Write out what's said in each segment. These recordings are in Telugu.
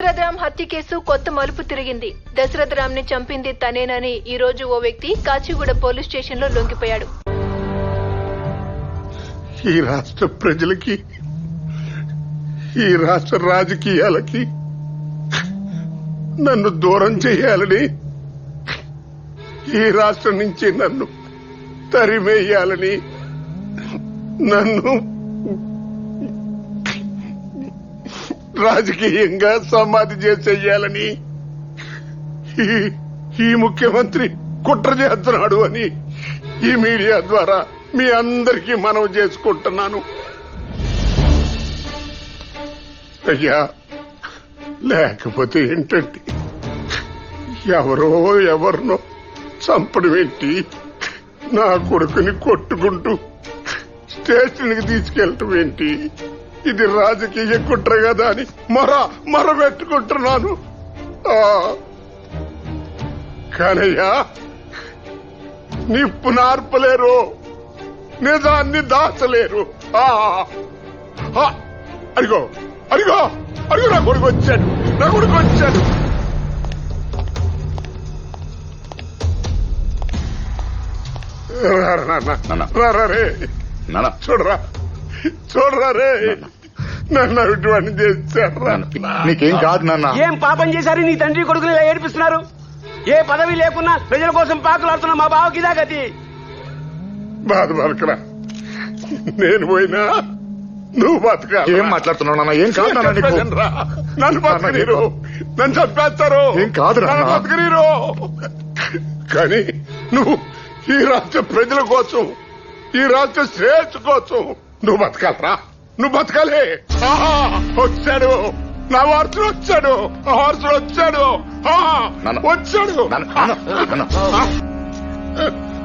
దశరథరాం హత్య కేసు కొత్త మలుపు తిరిగింది. దశరథరాం ని చంపింది తనేనని ఈ రోజు ఓ వ్యక్తి కాచిగూడ పోలీస్ స్టేషన్లో లొంగిపోయాడు. ఈ రాష్ట్ర ప్రజలకి ఈ రాష్ట్ర రాజకీయాలకి నన్ను దూరం చేయాలని ఈ రాష్ట్రం నుంచి నన్ను తరిమేయాలని నన్ను రాజకీయంగా సమాధి చేసేయాలని ఈ ముఖ్యమంత్రి కుట్ర చేస్తున్నాడు అని ఈ మీడియా ద్వారా మీ అందరికీ మనవి చేసుకుంటున్నాను. అయ్యా లేకపోతే ఏంటంటే ఎవరో ఎవరినో చంపడం ఏంటి నా కొడుకుని కొట్టుకుంటూ స్టేషన్కి తీసుకెళ్ళటం ఏంటి ఇది రాజకీయ కుట్ర కదా అని మర మరబెట్టుకుంటున్నాను. ఆ. కానయ్యా నిప్పు నార్పలేరు. నిజాన్ని దాచలేరు. అడిగో అడిగో అడిగో నా కొడుకు వచ్చాడు. నా కొడుకు వచ్చాడు. చూడరా. చూడరా రే. నన్ను ఇటువంటి చేశారా నీకేం కాదు నాన్న. ఏం పాపం చేశారు? నీ తండ్రి కొడుకులు ఇలా ఏడిపిస్తున్నారు? ఏ పదవి లేకున్నా ప్రజల కోసం పాకులాడుతున్న మా బావకి ఇదా గతి? బాధ బతకరా నేను పోయినా నువ్వు బతకాలి ఏం మాట్లాడుతున్నావు నాన్న? ఏం కాదు నాన్న నీకు. నన్ను బతకనీరు. నన్ను చంపేస్తారు. ఏం కాదు నాన్న. బతకనీరు. కానీ నువ్వు ఈ రాష్ట్ర ప్రజల కోసం ఈ రాష్ట్ర శ్రేయస్ కోసం నువ్వు బతకాలరా? నువ్వు బతకాలి. వచ్చాడు. నా వారసుడు వచ్చాడు. వారసుడు వచ్చాడు. వచ్చాడు.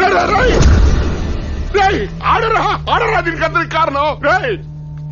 రే, రే, రే. ఆడరా ఆడరా దీనికి అందరికి కారణం. రేయ్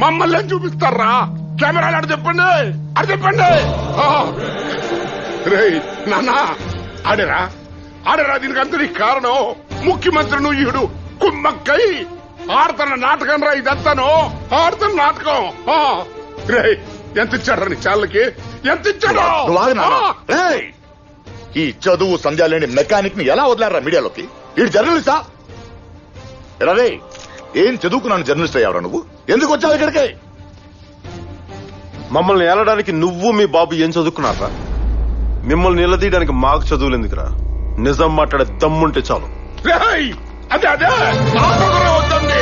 మమ్మల్ని చూపిస్తారా? కెమెరాలు ఆడ చెప్పండి. ఆడ చెప్పండి. ఆ. రేయ్ నాన్న ఆడరా. ఆడరా దీనికి అందరికి కారణం. ముఖ్యమంత్రి నువ్వు ఈడు. కుమ్మక్కై ఆడుతున్న నాటకం రా ఇదంతాను. ఆడుతున్న నాటకం. ఆ. రేయ్ ఎంత ఇచ్చాడు నీ చాలకి? ఎంత ఇచ్చాడు? నువ్వు. ఏయ్! ఈ చదువు సంధ్య లేని మెకానిక్ని ఎలా వదిలారా మీడియాలోకి? వీడు జర్నలిస్టా? ఎలా రే ఏం చదువుకున్నాను జర్నలిస్ట్ అయ్యావరా నువ్వు? ఎందుకు వచ్చావు ఇక్కడికి? మమ్మల్ని ఏలడానికి నువ్వు మీ బాబు ఏం చదువుకున్నారా? మిమ్మల్ని నిలదీయడానికి మాకు చదువులు ఎందుకురా? నిజం మాట్లాడే దమ్ముంటే చాలు. రేయ్ అదే అదే. పొగరే వద్దండి.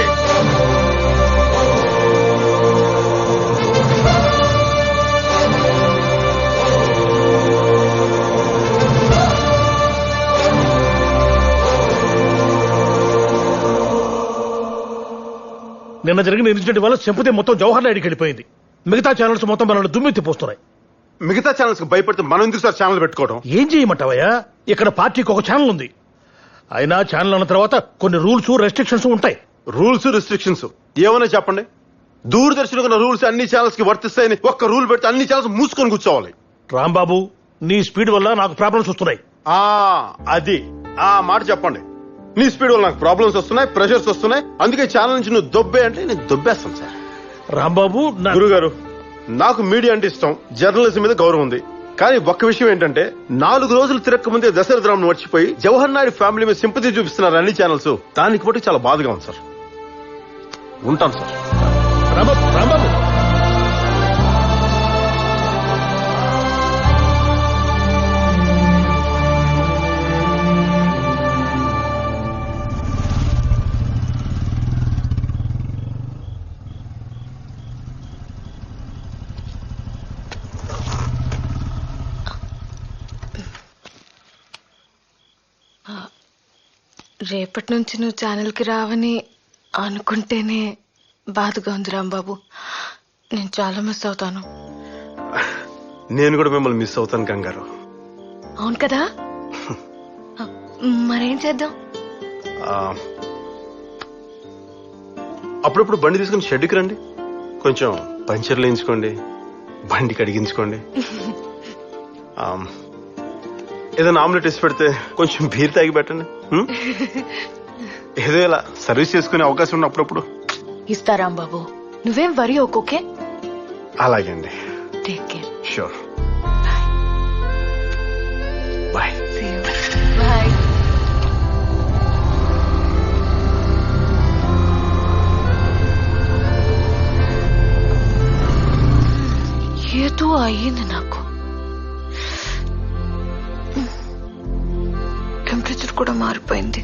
నిన్న జరిగిన ఇన్సిడెంట్ వల్ల సింపతి మొత్తం జవహర్ లాడ్కి వెళ్ళిపోయింది. మిగతా ఛానల్స్ మొత్తం మనల్ని దుమ్మెత్తి పోస్తున్నాయి మిగతా ఛానల్స్కి భయపడితే మనం ఎందుకు సార్ ఛానల్ పెట్టుకోవడం? ఏం చేయమంటావయ్యా? ఇక్కడ పార్టీకి ఒక ఛానల్ ఉంది. అయినా ఛానల్ అన్న తర్వాత కొన్ని రూల్స్ రెస్ట్రిక్షన్స్ ఉంటాయి. రూల్స్ రిస్ట్రిక్షన్స్ ఏమైనా చెప్పండి? దూరదర్శన్ ఉన్న రూల్స్ అన్ని ఛానల్స్కి వర్తిస్తాయని ఒక్క రూల్ పెడితే అన్ని ఛానల్స్ మూసుకొని కూర్చోవాలి. రాంబాబు నీ స్పీడ్ వల్ల నాకు ప్రాబ్లమ్స్ వస్తున్నాయి. ఆ అది. ఆ మాట చెప్పండి. నీ స్పీడ్ వల్ల నాకు ప్రాబ్లమ్స్ వస్తున్నాయి ప్రెషర్స్ వస్తున్నాయి. అందుకే ఛానల్ నుంచి నువ్వు దొబ్బే అంటే నేను దొబ్బేస్తాను సార్. రాంబాబు నా- గురుగారు నాకు మీడియా అంటే ఇష్టం. జర్నలిజం మీద గౌరవం ఉంది. కానీ ఒక్క విషయం ఏంటంటే నాలుగు రోజులు తిరక్క ముందే దశరథ రామ్ మర్చిపోయి జవహర్ నాయుడు ఫ్యామిలీ మీద సింపతి చూపిస్తున్నారు అన్ని ఛానల్స్ దానికి బట్టి చాలా బాధగా ఉంది సార్. ఉంటాను సార్. రేపటి నుంచి నువ్వు ఛానల్కి రావని అనుకుంటేనే బాధగా ఉంది రాంబాబు. నేను చాలా మిస్ అవుతాను. నేను కూడా మిమ్మల్ని మిస్ అవుతాను కంగారు అవును కదా? మరేం చేద్దాం? అప్పుడప్పుడు బండి తీసుకుని షెడ్కి రండి. కొంచెం పంచర్లు వేయించుకోండి బండి కడిగించుకోండి. ఏదైనా ఆమ్లెట్ వేసి పెడితే కొంచెం బీర్ తాగి పెట్టండి? ఏదో ఇలా సర్వీస్ చేసుకునే అవకాశం ఉన్న అప్పుడప్పుడు ఇస్తా రాంబాబు నువ్వేం వరి ఓకే అలాగే అండి take care sure bye bye ఏదో అయ్యింది నాకు. టెంపరేచర్ కూడా మారిపోయింది.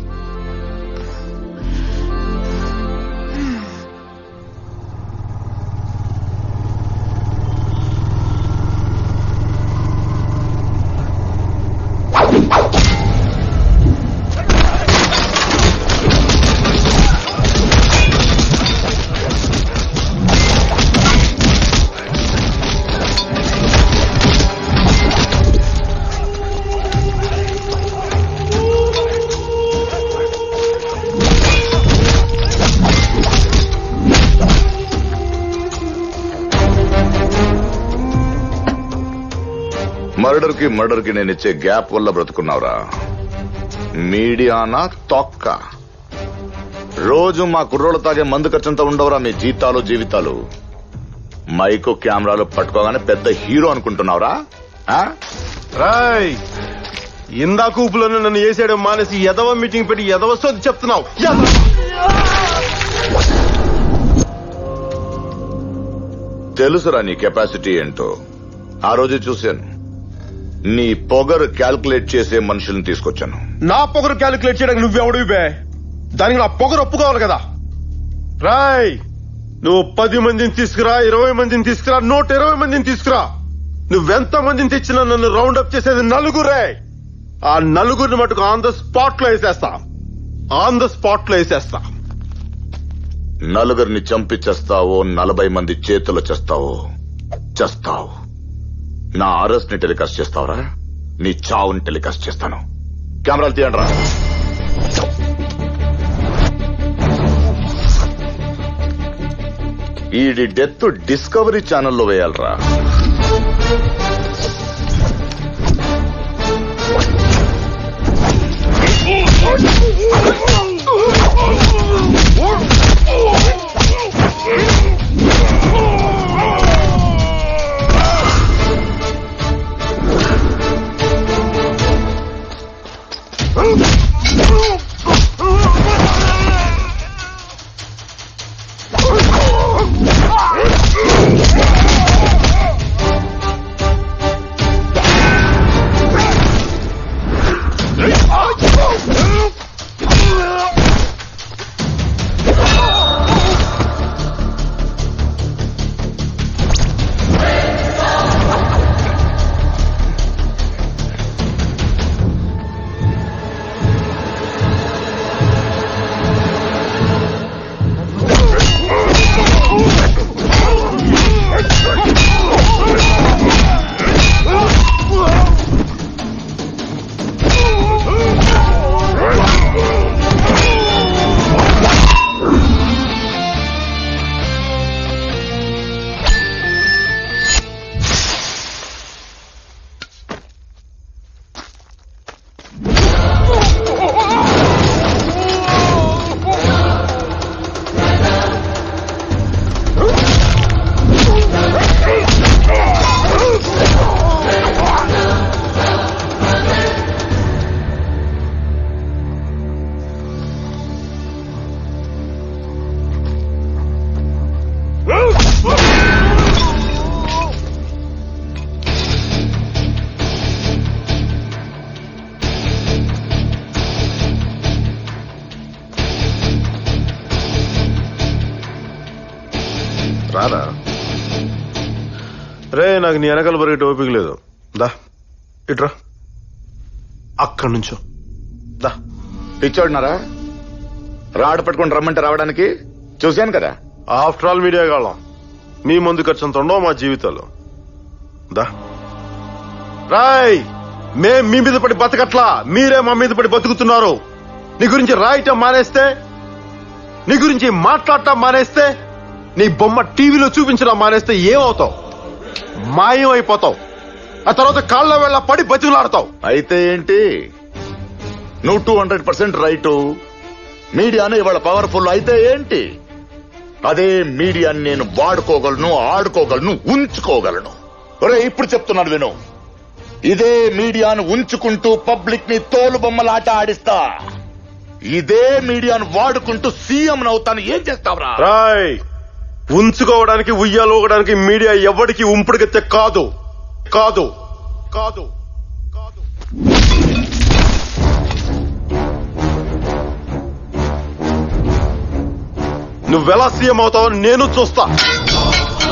మర్డర్కి మర్డర్కి నేను ఇచ్చే గ్యాప్ వల్ల బ్రతుకున్నావురా. మీడియానా తొక్క. రోజు మా కుర్రోళ్ళు తాగే మందు ఖర్చంతా ఉండవురా మీ జీతాలు జీవితాలు. మైకు కెమెరాలు పట్టుకోగానే పెద్ద హీరో అనుకుంటున్నావురా? రాయ్ ఇందాక ఊపులోనే నన్ను వేసేయడం మానేసి ఎదవ మీటింగ్ పెట్టి ఎదవ సోది చెప్తున్నావు. తెలుసురా నీ కెపాసిటీ ఏంటో. ఆ రోజు చూశాను. నీ పొగరు క్యాల్కులేట్ చేసే మనుషుల్ని తీసుకొచ్చాను. నా పొగరు క్యాలిక్యులేట్ చేయడానికి నువ్వెవడివి బే? దానికి నా పొగరు ఒప్పుకోవాలి కదా. రాయ్ నువ్వు పది మందిని తీసుకురా ఇరవై మందిని తీసుకురా నూట ఇరవై మందిని తీసుకురా. నువ్వెంత మందిని తెచ్చినా నన్ను రౌండ్ అప్ చేసేది నలుగురే. ఆ నలుగురిని మటుకు ఆన్ ద స్పాట్లో వేసేస్తా. ఆన్ ద స్పాట్లో వేసేస్తా. నలుగురిని చంపి చేస్తావో నలభై మంది చేతులు చేస్తావో చేస్తావు. నా అరెస్ట్ని టెలికాస్ట్ చేస్తావరా? నీ చావుని టెలికాస్ట్ చేస్తాను. కెమెరాలు తీయండి రా ఈడి డెత్ డిస్కవరీ ఛానల్లో వేయాలరా. రారా? రే నాకు నీ వెనకాల పరిగెట్టి ఓపిక లేదు. దా ఇట్రా. అక్కడి నుంచో. దా. పిచ్చోడినారా? రాడు పట్టుకుని రమ్మంటే రావడానికి? చూశాను కదా. ఆఫ్టర్ ఆల్ మీడియా కాలం మీ ముందు ఖర్చు అంత ఉండవు మా జీవితాలు దా. రాయ్ మేం మీ మీద పడి బతకట్లా. మీరే మా మీద పడి బతుకుతున్నారు. నీ గురించి రాయటం మానేస్తే నీ గురించి మాట్లాడటం మానేస్తే నీ బొమ్మ టీవీలో చూపించడం మానేస్తే ఏమవుతావు? మాయం అయిపోతావు ఆ తర్వాత కాళ్ళ వేళ పడి బతిలాడతావు అయితే ఏంటి? నువ్వు టూ హండ్రెడ్ పర్సెంట్ రైటు. మీడియానే ఇవాళ పవర్ఫుల్ అయితే ఏంటి? అదే మీడియాని నేను వాడుకోగలను ఆడుకోగలను ఉంచుకోగలను. ఒరే ఇప్పుడు చెప్తున్నాను విను. ఇదే మీడియాను ఉంచుకుంటూ పబ్లిక్ని తోలు బొమ్మలాట ఆడిస్తా. ఇదే మీడియాను వాడుకుంటూ సీఎం అవుతాను. ఏం చేస్తావురా? రాయ్ ఉంచుకోవడానికి ఉయ్యాలోగడానికి మీడియా ఎవరికి ఉంపుడుగతే కాదు. కాదు. కాదు. కాదు. నువ్వెలా సీఎం అవుతావో నేను చూస్తా.